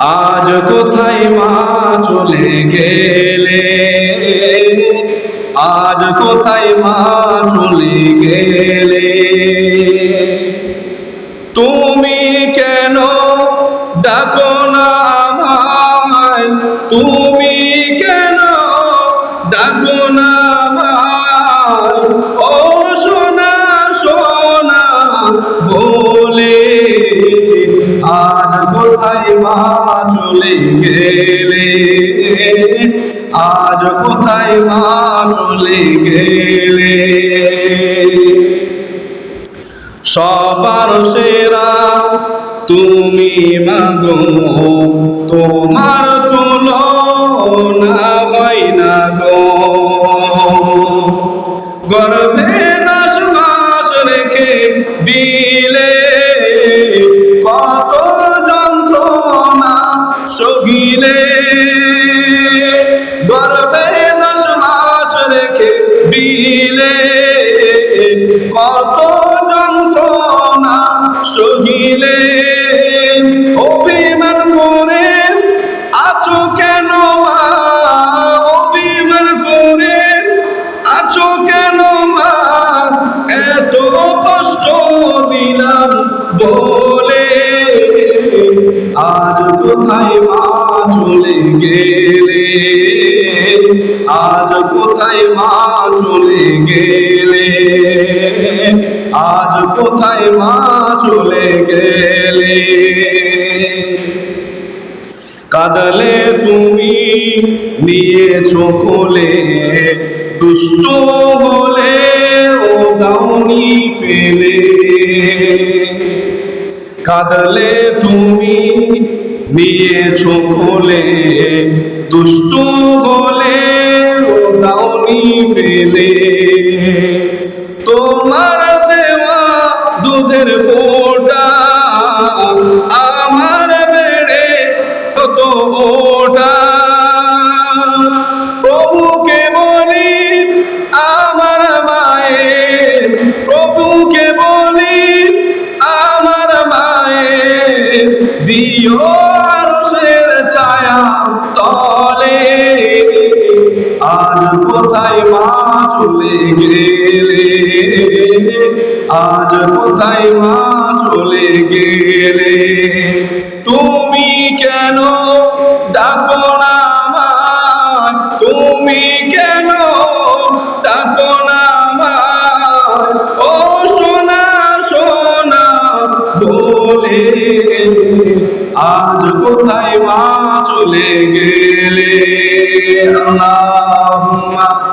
আজ কোথায় মা চলে গেলে? আজ কোথায় মা চলে গেলে? তুমি কেন ডাকো না আমায়? তুমি কেন ডাকো না কোথায় মা চলে গেলে। আজ কোথায় মা চলে গেলে? সবার সেরা তুমি মাগো, তোমার তুলনা হয় না গো। গর্ভে দশ মাস রেখে দিলে দিলে কত যন্ত্রণা সহিলে। অভিমান করে আছো কেন মা? অভিমান করে আছো কেন মা? এত কষ্ট দিলাম বলে। আজ কোথায় মা চলে গেলে? আজ কোথায় মা চলে গেলে? আজ কোথায় মা চলে গেলে? কাঁদলে তুমি নিয়েছো কোলে, দুষ্ট হলে ও দাউনি ফেলে। কাঁদলে তুমি নিয়েছো কোলে, দুষ্ট হলে ও দাউনি ফেলে তোমার দেওয়া দুধের ফোটা আমার বেড়ে কত ওটা। প্রভুকে বলি, আমার মায়ের প্রভুকে আজ কোথায় মা চলে গেলে? আজ কোথায় মা চলে গেলে? কোথায় মা চলে গেলে? আল্লাহ